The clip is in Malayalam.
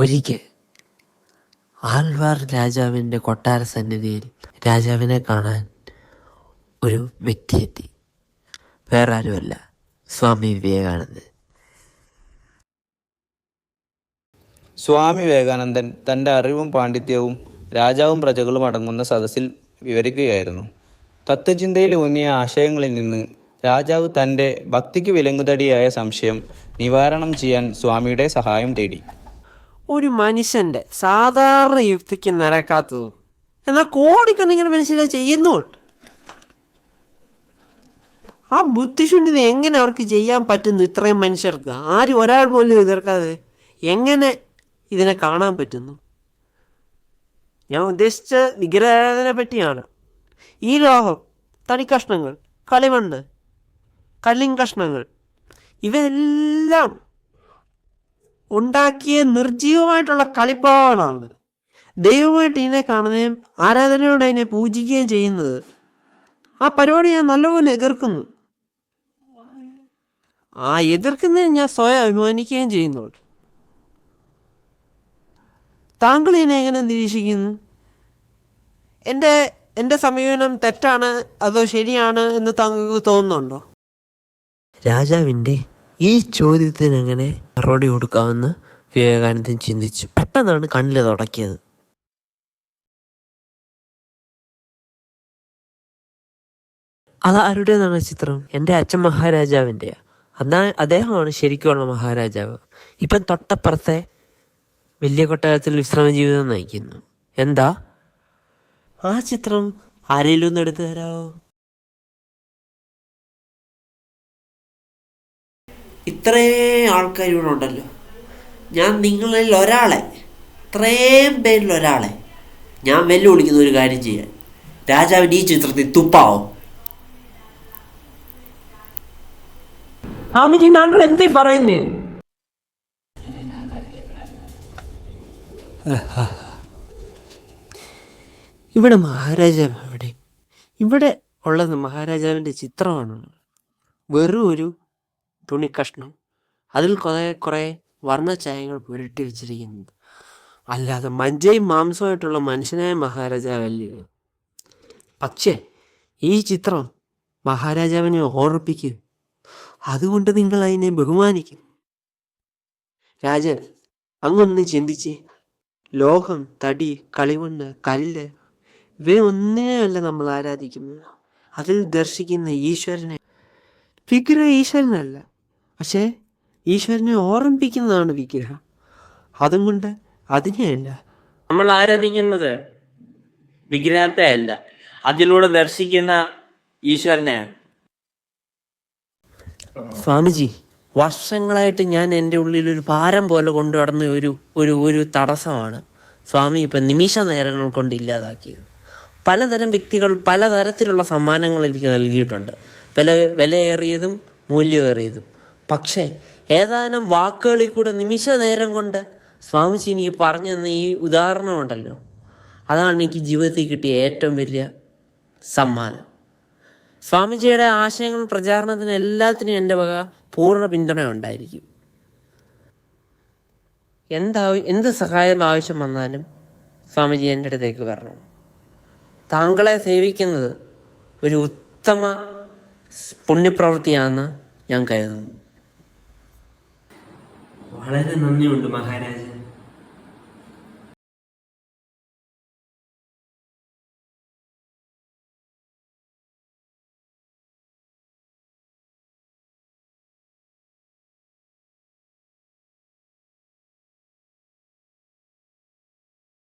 ഒരിക്കൽ ആൽവാർ രാജാവിന്റെ കൊട്ടാര സന്നിധിയിൽ രാജാവിനെ കാണാൻ ഒരു വ്യക്തിയെത്തി. വേറെ ആരുമല്ല സ്വാമി വിവേകാനന്ദൻ. സ്വാമി വിവേകാനന്ദൻ തന്റെ അറിവും പാണ്ഡിത്യവും രാജാവും പ്രജകളും അടങ്ങുന്ന സദസ്സിൽ വിവരിക്കുകയായിരുന്നു. തത്വചിന്തയിൽ ഊന്നിയ ആശയങ്ങളിൽ നിന്ന് രാജാവ് തന്റെ ഭക്തിക്ക് വിലങ്ങുതടിയായ സംശയം നിവാരണം ചെയ്യാൻ സ്വാമിയുടെ സഹായം തേടി. ഒരു മനുഷ്യന്റെ സാധാരണ യുക്തിക്ക് നിരക്കാത്തതും. എന്നാൽ കോടിക്കണക്കിന് മനുഷ്യരെ ചെയ്യുന്നു ആ ബുദ്ധിശൂന്യത എങ്ങനെ അവർക്ക് ചെയ്യാൻ പറ്റുന്നു ഇത്രയും മനുഷ്യർക്ക്? ആരും ഒരാൾ പോലും എതിർക്കാതെ എങ്ങനെ ഇതിനെ കാണാൻ പറ്റുന്നു? ഞാൻ ഉദ്ദേശിച്ച വിഗ്രഹാരാധനെ പറ്റിയാണ്. ഈ ലോഹം തടിക്കഷ്ണങ്ങൾ കളിമണ്ണ് കല്ലിൻ കഷ്ണങ്ങൾ ഇവയെല്ലാം ഉണ്ടാക്കിയ നിർജീവമായിട്ടുള്ള കളിപ്പാവാണത് ദൈവമായിട്ട് ഇതിനെ കാണുകയും ആരാധനയോടെ അതിനെ പൂജിക്കുകയും ചെയ്യുന്നത്. ആ പരിപാടി ഞാൻ നല്ലപോലെ എതിർക്കുന്നു. ആ എതിർക്കുന്നതിന് ഞാൻ സ്വയം അഭിമാനിക്കുകയും ചെയ്യുന്നുണ്ട്. താങ്കൾ ഇതിനെ എങ്ങനെ നിരീക്ഷിക്കുന്നു? എന്റെ എന്റെ സമീപനം തെറ്റാണ് അതോ ശരിയാണ് എന്ന് താങ്കൾക്ക് തോന്നുന്നുണ്ടോ? രാജാവിന്റെ ഈ ചോദ്യത്തിന് എങ്ങനെ മറുപടി കൊടുക്കാമെന്ന് വിവേകാനന്ദൻ ചിന്തിച്ചു. പെട്ടെന്നാണ് കണ്ണിൽ തുടക്കിയത് അത് ആരുടേതാണ് ചിത്രം? എന്റെ അച്ഛൻ മഹാരാജാവിന്റെയാ. അന്നാ അദ്ദേഹമാണ് ശരിക്കുമുള്ള മഹാരാജാവ്. ഇപ്പം തൊട്ടപ്പുറത്തെ വലിയ കൊട്ടാരത്തിൽ വിശ്രമ ജീവിതം നയിക്കുന്നു. എന്താ? ആ ചിത്രം ആരെങ്കിലും ഒന്ന് എടുത്തു തരാമോ ഇത്രയും ആൾക്കാർ ഇവിടെ ഉണ്ടല്ലോ. ഞാൻ നിങ്ങളിൽ ഒരാളെ ഇത്രയും പേരിൽ ഒരാളെ ഞാൻ വെല്ലുവിളിക്കുന്ന ഒരു കാര്യം ചെയ്യാൻ. രാജാവിന്റെ ഈ ചിത്രത്തിൽ തുപ്പാവോ? സ്വാമിജി താങ്കൾ എന്തേ പറയുന്നേ? ഇവിടെ മഹാരാജാവ് എവിടെ ഇവിടെ ഉള്ളത് മഹാരാജാവിന്റെ ചിത്രമാണ് വെറും ഒരു തുണിക്കഷ്ണം അതിൽ കുറേ കുറേ വർണഛായങ്ങൾ പുരട്ടി വെച്ചിരിക്കുന്നത്. അല്ലാതെ മജ്ജയും മാംസമായിട്ടുള്ള മനുഷ്യനായ മഹാരാജാവല്ലേ പക്ഷേ ഈ ചിത്രം മഹാരാജാവിനെ ഓർപ്പിക്കും അതുകൊണ്ട് നിങ്ങൾ അതിനെ ബഹുമാനിക്കും. രാജൻ അങ്ങൊന്ന് ചിന്തിച്ച്. ലോഹം തടി കളിമണ്ണ് കല്ല് ഇവയൊന്നിനെയല്ല നമ്മൾ ആരാധിക്കുന്നത്. അതിൽ ദർശിക്കുന്ന ഈശ്വരനെ. ഫിഗ്ര ഈശ്വരനല്ല. പക്ഷേ ഈശ്വരനെ ഓർമ്മിപ്പിക്കുന്നതാണ് വിഗ്രഹം. അതും കൊണ്ട് അതിനെയല്ല നമ്മൾ ആരാധിക്കുന്നത് വിഗ്രഹത്തെ അല്ല. അതിലൂടെ ദർശിക്കുന്ന ഈശ്വരനെ സ്വാമിജി വർഷങ്ങളായിട്ട് ഞാൻ എന്റെ ഉള്ളിൽ ഒരു ഭാരം പോലെ കൊണ്ടു നടന്ന ഒരു ഒരു ഒരു തടസ്സമാണ് സ്വാമി ഇപ്പം നിമിഷ നേരങ്ങൾ കൊണ്ട് ഇല്ലാതാക്കിയത്. പലതരം വ്യക്തികൾ പലതരത്തിലുള്ള സമ്മാനങ്ങൾ എനിക്ക് നൽകിയിട്ടുണ്ട്. വില വിലയേറിയതും മൂല്യമേറിയതും പക്ഷേ ഏതാനും വാക്കുകളിൽ കൂടെ നിമിഷ നേരം കൊണ്ട് സ്വാമിജി എനിക്ക് പറഞ്ഞു തന്ന ഈ ഉദാഹരണമുണ്ടല്ലോ. അതാണ് എനിക്ക് ജീവിതത്തിൽ കിട്ടിയ ഏറ്റവും വലിയ സമ്മാനം. സ്വാമിജിയുടെ ആശയങ്ങൾ പ്രചാരണത്തിന് എല്ലാത്തിനും എന്റെ വക പൂർണ പിന്തുണ ഉണ്ടായിരിക്കും. എന്താ എന്ത് സഹായം ആവശ്യം വന്നാലും സ്വാമിജി എന്റെ അടുത്തേക്ക് വരണം. താങ്കളെ സേവിക്കുന്നത് ഒരു ഉത്തമ പുണ്യപ്രവൃത്തിയാണെന്ന് ഞാൻ കരുതുന്നു. വളരെ നന്ദിയുണ്ട് മഹാരാജ